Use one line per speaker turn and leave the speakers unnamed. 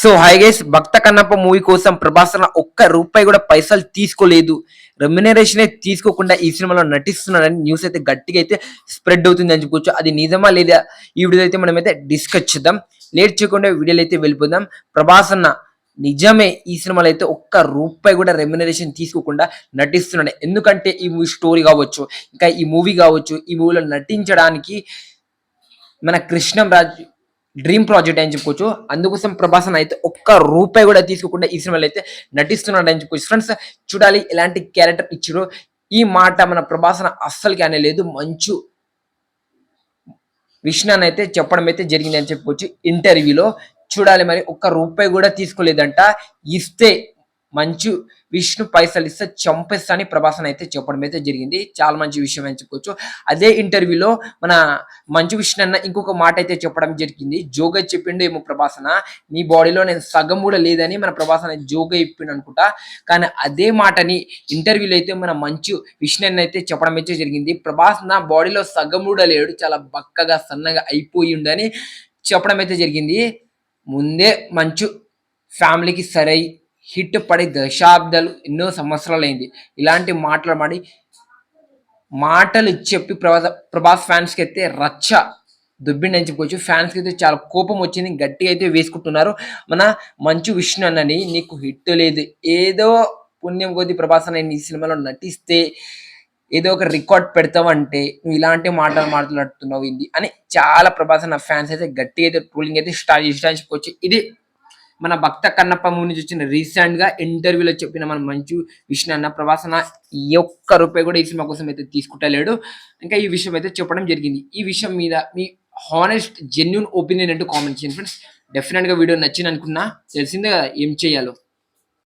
So hi guys Bhakta Kannappa movie కోసం ప్రభాస్ అన్న ఒక్క రూపాయి కూడా పైసలు తీసుకోలేదు. రెమ్యునరేషన్ తీసుకోకుండా ఈ సినిమాలో నటిస్తున్నాడని న్యూస్ అయితే గట్టిగా అయితే స్ప్రెడ్ అవుతుంది అని చెప్పుకోవచ్చు అది నిజమా లేదా? ఈ వీడియో అయితే మనం అయితే డిస్కస్ చేద్దాం. లేట్ చేయకుండా వీడియోలు అయితే వెళ్ళిపోదాం. ప్రభాస్ అన్న నిజమే ఈ సినిమాలో అయితే ఒక్క రూపాయి కూడా రెమ్యునరేషన్ తీసుకోకుండా నటిస్తున్నాడు. ఎందుకంటే ఈ మూవీ స్టోరీ కావచ్చు ఇంకా ఈ మూవీ కావచ్చు ఈ మూవీలో నటించడానికి మన కృష్ణం రాజు డ్రీమ్ ప్రాజెక్ట్ అని చెప్పుకోవచ్చు. అందుకోసం ప్రభాసన్ అయితే ఒక్క రూపాయి కూడా తీసుకోకుండా ఈ సినిమాలో అయితే నటిస్తున్నాడు అని చెప్పుకోవచ్చు. ఫ్రెండ్స్ చూడాలి ఎలాంటి క్యారెక్టర్ ఇచ్చారో ఈ మాట మన ప్రభాసన అస్సలు కానీ లేదు. మంచు విషయాన్ని అయితే చెప్పడం అయితే జరిగింది అని చెప్పుకోవచ్చు. ఇంటర్వ్యూలో చూడాలి మరి ఒక్క రూపాయి కూడా తీసుకోలేదంట. ఇస్తే మంచు విష్ణు పైసలు ఇస్తే చంపేస్తా అని ప్రభాసన్ అయితే చెప్పడం అయితే జరిగింది. చాలా మంచి విషయం అని చెప్పుకోవచ్చు అదే ఇంటర్వ్యూలో మన మంచు విష్ణు అన్న ఇంకొక మాట అయితే చెప్పడం జరిగింది. జోగ చెప్పిండు ఏమో ప్రభాసన. నీ బాడీలో నేను సగం కూడా లేదని మన ప్రభాసన జోగ చెప్పిండు అనుకుంటా. కానీ అదే మాటని ఇంటర్వ్యూలో అయితే మన మంచు విష్ణు అన్న అయితే చెప్పడం అయితే జరిగింది. ప్రభాసన బాడీలో సగం కూడా లేడు. చాలా బక్కగా సన్నగా అయిపోయి ఉండని చెప్పడం అయితే జరిగింది. ముందే మంచు ఫ్యామిలీకి సరై హిట్ పడి దశాబ్దాలు ఎన్నో సంవత్సరాలైంది. ఇలాంటి మాటలు మాడి మాటలు చెప్పి ప్రభాస్ ప్రభాస్ ఫ్యాన్స్కి అయితే రచ్చ దుబ్బిండి చెప్పుకోవచ్చు ఫ్యాన్స్కి అయితే చాలా కోపం వచ్చింది. గట్టిగా అయితే వేసుకుంటున్నారు. మన మంచు విష్ణు అన్నని నీకు హిట్ లేదు. ఏదో పుణ్యం కొద్ది ప్రభాస్ అన్న ఈ సినిమాలో నటిస్తే ఏదో ఒక రికార్డ్ పెడతావంటే నువ్వు ఇలాంటి మాటలు మాట్లాడుతున్నావు ఇది అని చాలా ప్రభాస్ అన్న ఫ్యాన్స్ అయితే గట్టిగా అయితే ట్రోలింగ్ అయితే స్టార్ట్ చేసి చెప్పుకోవచ్చు ఇది మన భక్త కన్నప్ప మూవీ నుంచి వచ్చిన రీసెంట్గా ఇంటర్వ్యూలో చెప్పిన మన మంచు విష్ణు అన్న ప్రభాస్ అన్న ఈ ఒక్క రూపాయి కూడా ఈ సినిమా కోసం అయితే తీసుకుంటలేడు. ఇంకా ఈ విషయం అయితే చెప్పడం జరిగింది. ఈ విషయం మీద మీ హానెస్ట్ జెన్యున్ ఒపీనియన్ అంటూ కామెంట్ చేయండి ఫ్రెండ్స్ డెఫినెట్గా వీడియో నచ్చింది అనుకున్నా తెలిసిందే కదా ఏం చేయాలో.